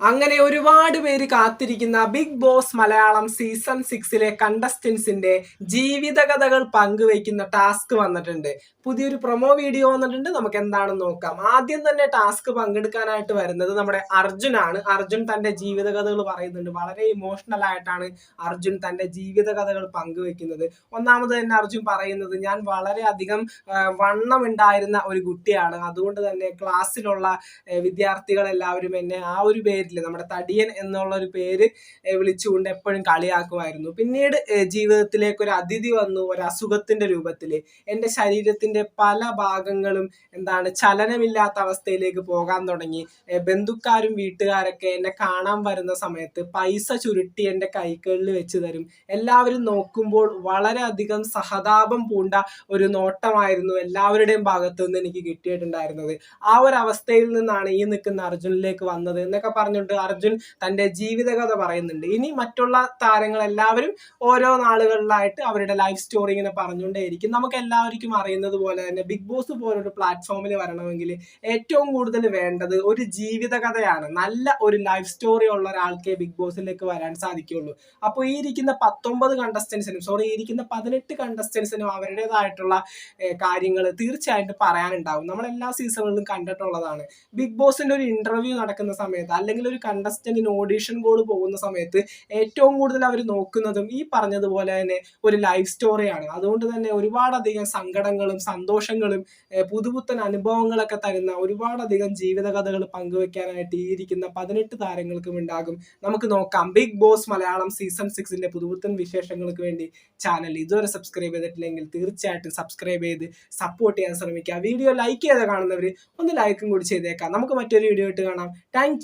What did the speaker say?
അങ്ങനെ ഒരുപാട് പേര് കാത്തിരിക്കുന്ന ബിഗ് ബോസ് മലയാളം സീസൺ സിക്സിലെ കണ്ടസ്റ്റൻസിന്റെ ജീവിതകഥകൾ പങ്കുവയ്ക്കുന്ന ടാസ്ക് വന്നിട്ടുണ്ട്. പുതിയൊരു പ്രൊമോ വീഡിയോ വന്നിട്ടുണ്ട്. നമുക്ക് എന്താണെന്ന് നോക്കാം. ആദ്യം തന്നെ ടാസ്ക് പങ്കെടുക്കാനായിട്ട് വരുന്നത് നമ്മുടെ അർജുനാണ്. അർജുൻ തന്റെ ജീവിതകഥകൾ പറയുന്നുണ്ട്. വളരെ ഇമോഷണൽ ആയിട്ടാണ് അർജുൻ തന്റെ ജീവിതകഥകൾ പങ്കുവെക്കുന്നത് ഒന്നാമത് തന്നെ അർജുൻ പറയുന്നത് ഞാൻ വളരെ അധികം വണ്ണം ഉണ്ടായിരുന്ന ഒരു കുട്ടിയാണ്. അതുകൊണ്ട് തന്നെ ക്ലാസ്സിലുള്ള വിദ്യാർത്ഥികൾ വിദ്യാർത്ഥികളെല്ലാവരും എന്നെ ആ ഒരു പേരിൽ നമ്മുടെ തടിയൻ എന്നുള്ള ഒരു പേര് വിളിച്ചുകൊണ്ട് എപ്പോഴും കളിയാക്കുമായിരുന്നു. പിന്നീട് ജീവിതത്തിലേക്ക് ഒരു അതിഥി വന്നു ഒരു അസുഖത്തിന്റെ രൂപത്തിൽ എന്റെ ശരീരത്തിന്റെ പല ഭാഗങ്ങളും എന്താണ് ചലനമില്ലാത്ത അവസ്ഥയിലേക്ക് പോകാൻ തുടങ്ങി. ബന്ധുക്കാരും വീട്ടുകാരൊക്കെ എന്നെ കാണാൻ വരുന്ന സമയത്ത് പൈസ ചുരുട്ടി എന്റെ കൈകളിൽ വെച്ച് തരും. എല്ലാവരും നോക്കുമ്പോൾ വളരെയധികം സഹതാപം പൂണ്ട ഒരു നോട്ടമായിരുന്നു എല്ലാവരുടെയും ഭാഗത്തു നിന്ന് എനിക്ക് കിട്ടിയിട്ടുണ്ടായിരുന്നത്. ആ ഒരു അവസ്ഥയിൽ നിന്നാണ് ഈ നിൽക്കുന്ന അർജുനിലേക്ക് വന്നത് എന്നൊക്കെ പറഞ്ഞുകൊണ്ട് അർജുൻ തന്റെ ജീവിതകഥ പറയുന്നുണ്ട്. ഇനി മറ്റുള്ള താരങ്ങൾ എല്ലാവരും ഓരോ നാളുകളിലായിട്ട് അവരുടെ ലൈഫ് സ്റ്റോറി ഇങ്ങനെ പറഞ്ഞുകൊണ്ടേയിരിക്കും. നമുക്ക് എല്ലാവർക്കും അറിയുന്നത് പോലെ തന്നെ ബിഗ് ബോസ് പോലൊരു പ്ലാറ്റ്ഫോമിൽ വരണമെങ്കിൽ ഏറ്റവും കൂടുതൽ വേണ്ടത് ഒരു ജീവിതകഥയാണ്. നല്ല ഒരു ലൈഫ് സ്റ്റോറി ഉള്ള ഒരാൾക്കേ ബിഗ് ബോസിലേക്ക് വരാൻ സാധിക്കുകയുള്ളൂ. അപ്പോൾ ഈ ഇരിക്കുന്ന പത്തൊമ്പത് കണ്ടസ്റ്റൻസിനും സോറി ഈ ഇരിക്കുന്ന പതിനെട്ട് കണ്ടസ്റ്റൻസിനും അവരുടേതായിട്ടുള്ള കാര്യങ്ങൾ തീർച്ചയായിട്ടും പറയാനുണ്ടാവും. നമ്മൾ എല്ലാ സീസണുകളിലും കണ്ടിട്ടുള്ളതാണ്. ബിഗ് ബോസിന്റെ ഒരു ഇന്റർവ്യൂ നടക്കുന്ന സമയത്ത് അല്ലെങ്കിൽ ഒരു കണ്ടസ്റ്റന്റിന് ഓഡീഷൻ കോൾ പോകുന്ന സമയത്ത് ഏറ്റവും കൂടുതൽ അവർ നോക്കുന്നതും ഈ പറഞ്ഞതുപോലെ തന്നെ ഒരു ലൈഫ് സ്റ്റോറിയാണ് അതുകൊണ്ട് തന്നെ ഒരുപാടധികം സങ്കടങ്ങളും സന്തോഷങ്ങളും പുതുപുത്തൻ അനുഭവങ്ങളൊക്കെ തരുന്ന ഒരുപാടധികം ജീവിതകഥകൾ പങ്കുവെക്കാനായിട്ട് ഈ ഇരിക്കുന്ന പതിനെട്ട് താരങ്ങൾക്കും ഉണ്ടാകും. നമുക്ക് നോക്കാം. ബിഗ് ബോസ് മലയാളം സീസൺ സിക്സിന്റെ പുതുപുത്തൻ വിശേഷങ്ങൾക്ക് വേണ്ടി ചാനൽ ഇതുവരെ സബ്സ്ക്രൈബ് ചെയ്തിട്ടില്ലെങ്കിൽ തീർച്ചയായിട്ടും സബ്സ്ക്രൈബ് ചെയ്ത് സപ്പോർട്ട് ചെയ്യാൻ ശ്രമിക്കുക. വീഡിയോ ലൈക്ക് ചെയ്ത് കാണുന്നവർ ഒന്ന് ലൈക്കും കൂടി ചെയ്തേക്കാം. നമുക്ക് മറ്റൊരു വീഡിയോ ഇട്ട് കാണാം. താങ്ക്